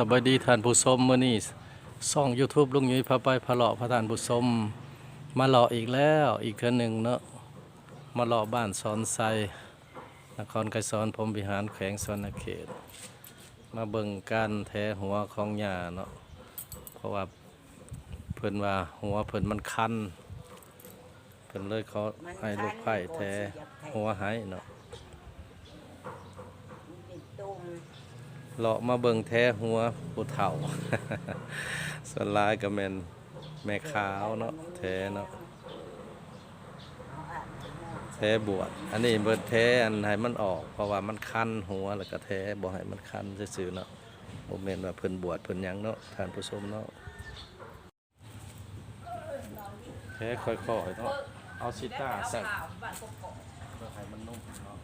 สบายดีท่านผู้ชมมื้อนี้ช่อง YouTube ลุงยุ้ยพาไปพะเลาะพระท่านผู้ชมมาเลาะอีกแล้วอีกเทื่อหนึ่งเนาะมาเลาะบ้านสอนไซนครไกรสอนพรมวิหารแขวงสวนเขต มาเบิ่งการแทหัวของหญ้าเนาะเพราะว่าเพิ่นว่าหัวเพิ่นมันคันเพิ่นเลยเขาให้ลูกไผ่แทหัวให้เนาะ เป็นตุ่ม เลาะมาเบิ่งแท้หัวผู้เฒ่าสวนหลายก็แม่นแม่ขาวเนาะแท้เนาะเอาอะแท้บวชอันนี้เบิดแท้อันให้มันออก เพราะว่ามันคันหัวแล้วก็แท้บ่ให้มันคันซื่อๆเนาะบ่แม่นว่าเพิ่นบวชเพิ่นหยังเนาะท่านผู้ชมเนาะแท้ค่อยๆเนาะเอาซิต้าใส่เพื่อให้มันนุ่มเนาะ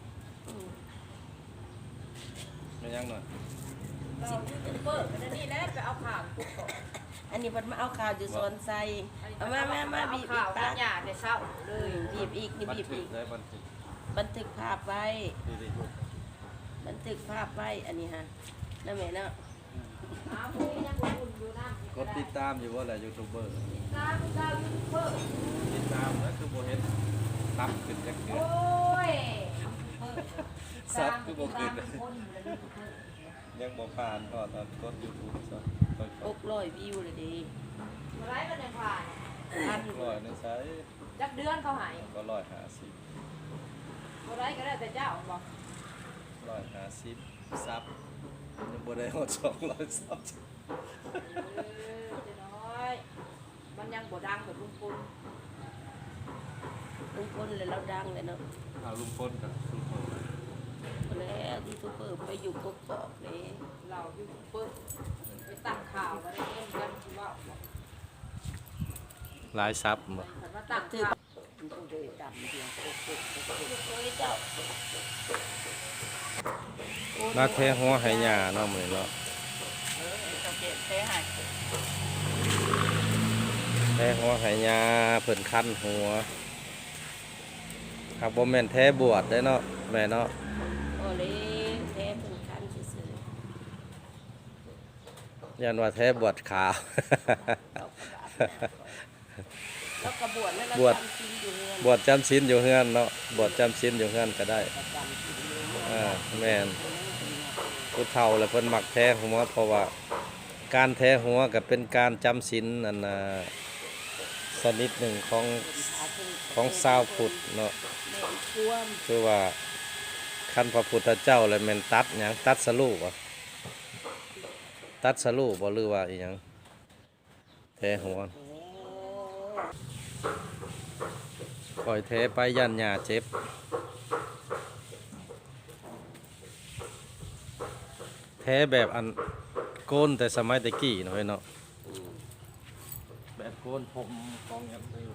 ไม่ยังหน่อยเปิดอันนี้แล้วไปเอาข่าวกุ๊กก่อนอันนี้มันมาเอาข่าวอยู่โซนไซเอามามามาบีบข่าวปากันหยาดในเช้าเลอืยมบีบอีกนี่บันบีบทึอีกก ได้บันทึกบันทึกภาพไว้ ดีๆลูกบันทึกภาพไว้ อันนี้ฮะนั่นแม่เนาะอ้าวคุยยังอุ่นอยู่น้ำกดติดตามอยู่ว่าแหละยูทูบเบอร์ตามดาวยูทูบเบอร์ติดตามแล้วคือโบเห็นตับขึ้นจักเดือโอ้นย ซับคือโบขึ้นตามคนอยู่แล้วยูทูบเบอร์ยังบ่ผ่านก็ตอนกดยูทูบซะค่อยหกร้อยวิวเลยดีมาไล่กันยังผ่านพันๆร้อยหนึงใช้จักเดือนเขาหายก็ร้อยห้าสิบมาไล่ก็ได้แต่เจ้าบอกร้อยห้าสิบซับยังบ่ได้หดสองร้อยซับเออเจะน้อยมันยังบ่ดังแบบลุงปุนลุงพลเลยเราดังเลยเนาะเอาลุงพลกับลุงพล แล้วยูทูบเบอร์ไปอยู่กกอกเลยเรายูทูบเบอร์ไปตั้งข่าวมาได้เงินกันที่ว่าหลายซับบ่แต่ว่าตั้งถือข่าวมันต้องเดินดำเดียวกกอกกกอกเฮ้ยเจ้ามาแท้หัวให้หญ้าเนาะมื้อนเนาะเออเจ้าเจ็บแท้หายแท้หัวให้หญ้าเพิ่นคันหัวหากบ่แม่นแท้บวชได้เนาะแม่เนาะ โอเลยแท้เป็นคันซื่อ ยันว่าแท้บวชขาวๆแล้วกระบวชแล้วเราบวช จำศีลอยู่เรือนบวชจำศีลอยู่เฮือนเนาะบวชจำศีลอยู่เฮือนก็ได้จำศีลอยู่เรือนอ่าแม่นผู้เฒ่าแล้วเพิ่นมักแท้หัวเพราะว่า การแท้หัวก็เป็นการจำศีลอันน่ะสนิดหนึ่งของของชาวพุทธเนาะแม่นควมคือว่าคันพระพุทธเจ้าแล้วแม่นตัดหยังตัดสรูปบ่ ตัดสรูปบ่หรือว่าอีหยังแทหัวปล่อยแทไปยันหญ้าเจ็บแทแบบอันโกนแต่สมัยตะกี้เนาะเว้ยเนาะแบบโกนผมกองยันไปอยู่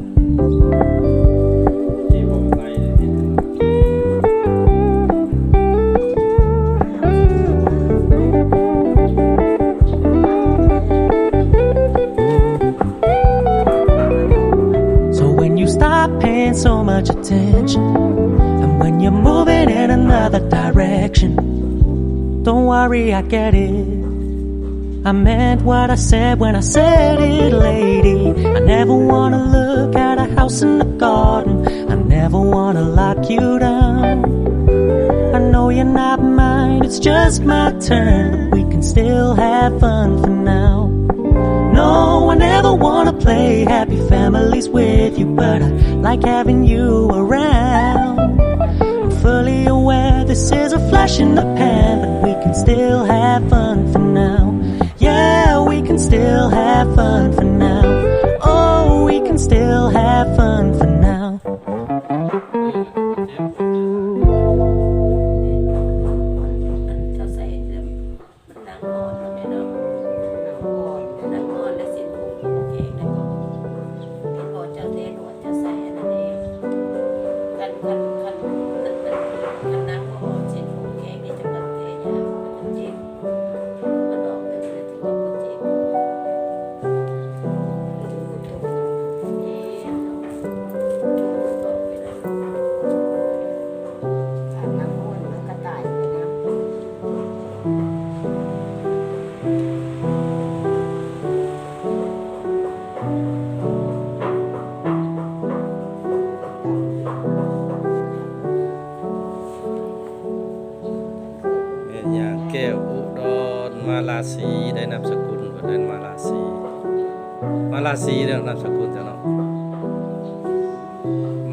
I get it. I meant what I said when I said it, lady. I never wanna look at a house in the garden. I never wanna lock you down. I know you're not mine, it's just my turn, but we can still have fun for now. No, I never wanna play happy families with you, but I like having you around. This is a flash in the pan, but we can still have fun for now. Yeah, we can still have fun for now. Oh, we can still have fun for now. แม่ย่างแก้วอุดรมาลาสีได้นามสกุลบ่ได้มาลาสีมาลาสีเด้อนามสกุลจ้ะเนาะ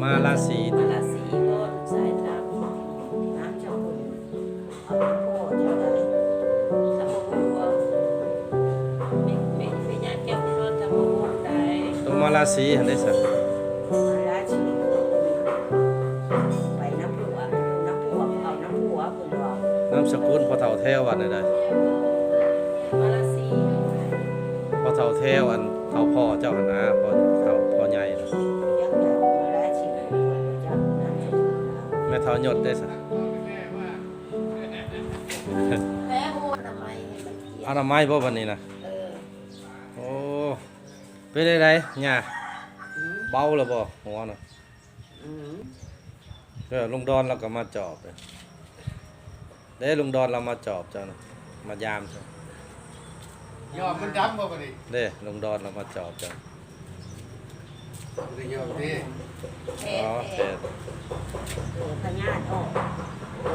มาลาสีมาลาสีก็สายทางน้ำจะอุ่นเอาไปโคตรเท่าไหร่ทำมะม่วงไม่ไม่ไม่ยากแก้วรถทำมะม่วงได้ตัวมาลาสีหันได้สัก แท้วันใดมาลาสีๆพอเฒ่าแท้อันเฒ่าพ่อเจ้าหันนะพ่อเฒ่าพ่อใหญ่น่ะยังแบบมาลาชีจับน้ำจะอุ่นแล้วแม่เฒ่าหยดได้สักแพ้หัวทำไมให้มันเกลียอดนามัยบ่วันนี้นะเออโอ้เป็นได้ไดหญ้าเบาแล้วบ่หัวน่ะอืมเออลุงดอนเราก็มาจอบเลย เด้ลุงดอนเรามาจอบเจ้านะมายามเจ้ายอมมันดำบ่บัดนี้เด้ลุงดอนเรามาจอบเจ้าได้ยอมดิแพ้อ๋อแพ้เด้เออพญาติออกโอ้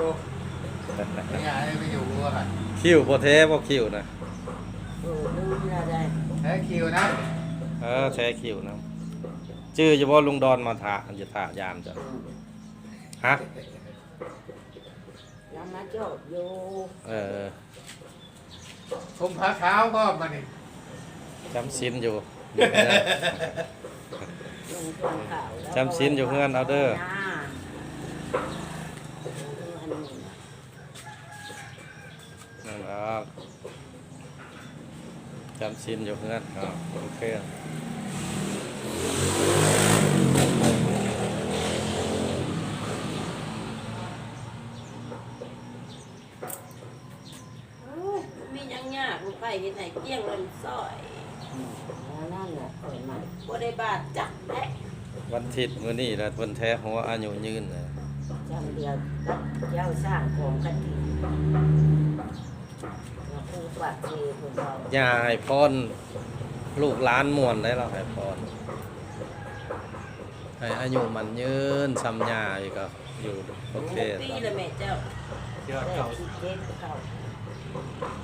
ไม่อยากให้ไปอยู่วัวค่ะคิวบ่แท้บ่คิวนะเออลืมแล้วได้แท้คิวนะเออแท้คิวนะชื่อจะบ่ลุงดอนมาถาจะถายามเจ้าฮะ แล้วมาจบอยู่เออผมผ้าขาวก็มานี่จำศีลอยู่อยู่เฮือน ลงคนข่าวแล้วจำศีลอยู่เฮือนเอาเด้อจ้าเอออันนี้นะนั่นล่ะจำศีลอยู่เฮือนอ๋อโอเค โอ้ยมีหยังยากลูกไผ่เฮ็ดให้เกลี้ยงเลยซอยแล้วนั่นแหละเปิดมาบ่ได้บาดจักแหละเวันอาทิตย์มื้อนี้แล้วเพิ่นแท้หัวอายุยืนเลยจำเดียวกับเจ้าสร้างของกันทีเราพูดว่าเทคุณเราย่าให้พรลูกหลานม่วนได้แล้วให้พรให้อายุมันยืนซ้ำย่าอีกก็อยู่โอเคปีละแม่เจ้า ได้คิดเจ็ดเขา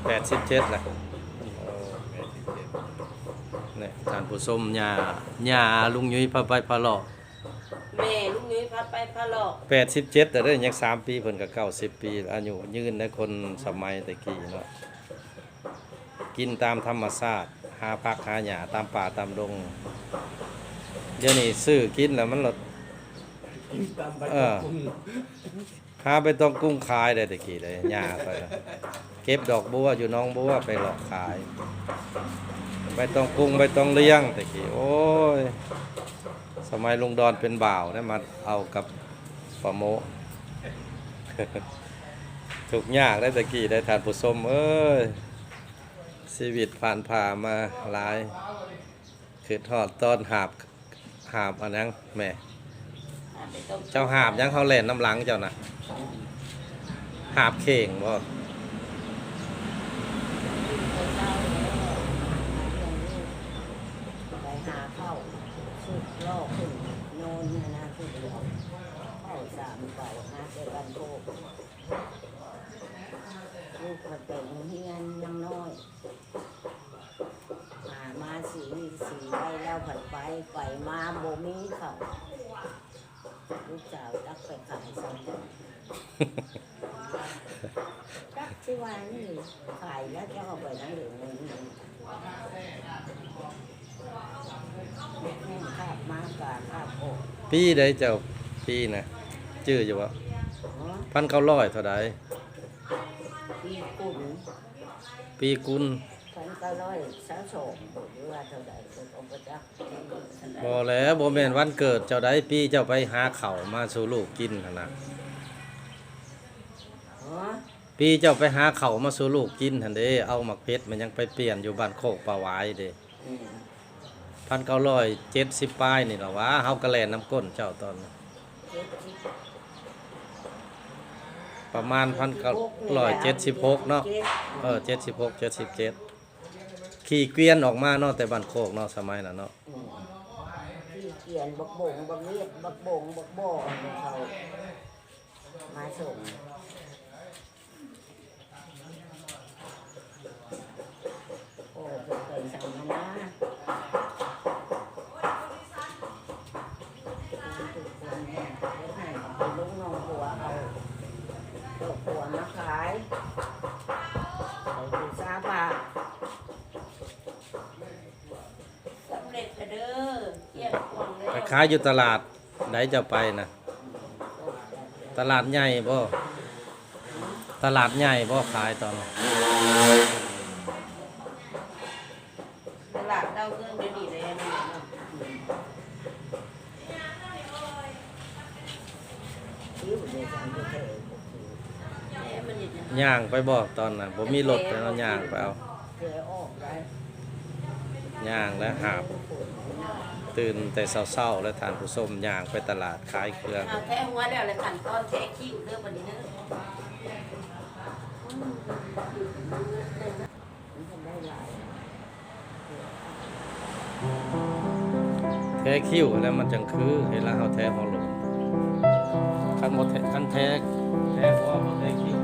แปดสิบเจ็ดนะเนี่ยท่านผู้ชมย่าย่าลุงยุ้ยพาไปพาหลอกแม่ลุงยุ้ยพาไปพาหลอกแปดสิบเจ็ดแต่เด้อยังสามปีเพิ่นก็เก้าสิบปีอายุยืนได้คนสมัยตะกี้เนาะกินตามธรรมชาติหาพักหาหญ้าตามป่าตามดงเดี๋ยวนี้ซื้อกินแล้วมันลดเออ หาไปต้องกุ้งขายได้ตะกี้เลยหญ้าไปเก็บดอกบัวอยู่น้องบัวไปหลอกขายใบตองกุ้งใบตองเลี้ยงตะกี้โอ้ยสมัยลุงดอนเป็นบ่าวได้มาเอากับปะโมถูกยากได้ตะกี้ได้ทานผู้ชมเอ้ยชีวิตผ่านผ่ามาหลายคือทอดตอนหาบหาบอันนั้นแม่ไปต้มเจ้าหาบยังเขาเล่นน้ำหลังเจ้าน่ะ หาบเข่งบ่ไปหาเข้าสุดลอกขึ้นโนนเนี่ยนะสุดลอกเข้าสามเก่าหาเจอกันโคกลูกมันเป็นเฮียนยังน้อยหามาสีสีไปแล้วผัดไปไปมาโบมีเขาลูกสาวตักไปขายสองคนตัก ที่ว่านี่ขายแล้วจะเอาไปนั่งเหลืองเงินนี่แม่ข้าบมากกว่าข้าบอกปีใดเจ้าปีนะชื่ออยู่วะอ๋อพันเก้าร้อยเท่าใดปีกุ่นปีกุลพันเก้าร้อยสามสองหรือว่าเท่าไหร่ก็ต้องประจักษ์บ่แล้วบ่แม่นวันเกิดเจ้าใดปีเจ้าไปหาข้าวมาสู่ลูกกินหั่นนะอ๋อ ปีเจ้าไปหาเขาวมาสู่ลูกกินหันเด้ เอาหมักเพชรมันยังไปเปลี่ยนอยู่บ้านโคกปลาหวายเด้อืมพันเก้าร้อยเจ็ดสิบปลายนี่หรอวะเฮากระแลนน้ำก้นเจ้าตอนนั้นเจ็ดสิบประมาณพันเก้าร้อยเจ็ดสิบหกเนาะเออเจ็ดสิบหกเจ็ดสิบเจ็ดขี่เกวียนออกมาเนาะแต่บ้านโคกเนาะสมัยนั้นเนาะอืมที่เขียนบักบงบักเลียดบักบงบักบ่อของเขามาส่งโอ้เพิ่นเคยสั่งมานะทุกคนเนี่ยเฮ็ดให้เอาลูกน้องผัวเอาเอาผัวมาขายเอาดูซาบะ สำเร็จเด้อเกี่ยงกวางแล้ ไป ว ขายอยู่ตลาดไหนจะไปนะตลาดใหญ่บ่ตลาดใหญ่บ่ขายตอนตลาดดาวเรื่องเดี๋ยวนี้เลยนะคิ้วเดี๋ยวจะเอาไปเทแม่มันอยู่นะยางไปบ่ตอนนั้นผมมีรถแล้วย่างไปเอาย่างและหาบ ตื่นแต่เศร้าๆแล้วทานผู้ส้มย่างไปตลาดขายเครื่องเอาแท้หัวแล้วเลยขันตอนแท้คิ้วเด้อวันนี้เด้อมันจะได้หลายแท้คิ้วแล้วมันจังคือเห็นแล้วเอาแท้หัวลงคันบ่แท้คันแท้แท้หัวบ่แท้คิ้ว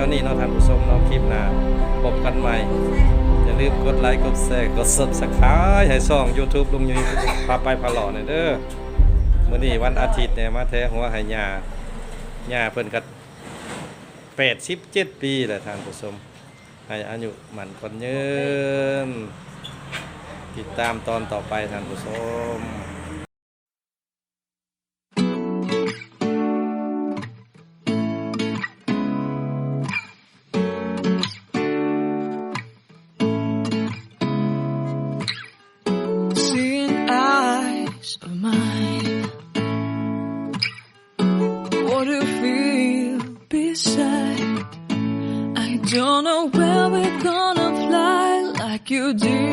ท่านี้เนาะท่านผู้ชมเนาะคลิปหน้าพบกันใหม่ อย่าลืมกดไลค์กดแชร์กด Subscribe ให้ช่อง YouTube ลุงยุ้ยพาไปพาหล่อหน่อยเด้อมื้อนี้วันอาทิตย์เนี่ยมาแท้หัวให้ย่าย่าเพิ่นก็87ปีแหละท่านผู้ชมให้อายุมันคนยืนติดตามตอนต่อไปท่านผู้ชม do